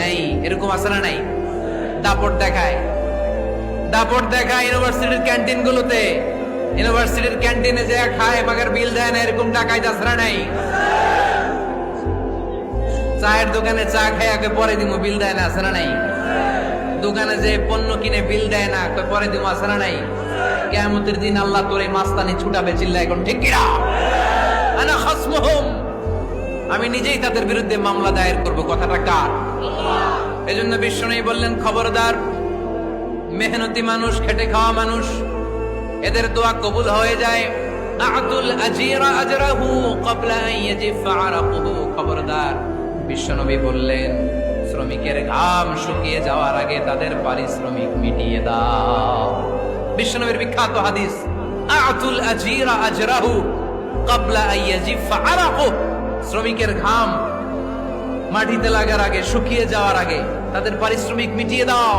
নাই, এরকম আছে না নাই? দাপট দেখায়। দাপট দেখায় ইউনিভার্সিটির ক্যান্টিন গুলোতে ইউনিভার্সিটির ক্যান্টিনে যে খায় মাগার বিল দেয় না, এরকম টাকায় দাসরা নাই। চায়ের দোকানে চা খায় আগে পরে দিমু, বিল দেয় না না নাই? দোকানে যে পণ্য কিনে বিল দেয় না পরে আছে না নাই? কেয়ামতের দিন আল্লাহ তোর এই মাস্তানি ছুটাবে চিল্লা এখন ঠিক কিনা? আনা খাসমুহুম। আমি নিজেই তাদের বিরুদ্ধে মামলা দায়ের করব। কথাটা কার? এজন্য বিশ্বনবী বললেন, খবরদার, মেহনতি মানুষ, খেটে খাওয়া মানুষ, এদের দোয়া কবুল হয়ে যায়। আতুল আজিরা আজরাহু খবরদার বিশ্বনবী বললেন, শ্রমিকের ঘাম শুকিয়ে যাওয়ার আগে তাদের পারিশ্রমিক মিটিয়ে দাও। বিশ্বনবীর বিখ্যাত হাদিস, আতুল আজিরা আজরাহু ক্বাবলা শ্রমিকের ঘাম মাটিতে লাগার আগে, শুকিয়ে যাওয়ার আগে তাদের পারিশ্রমিক মিটিয়ে দাও।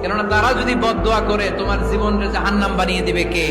কেননা তারা যদি বদ করে, তোমার জীবনটা জাহান্নাম বানিয়ে দিবে কে?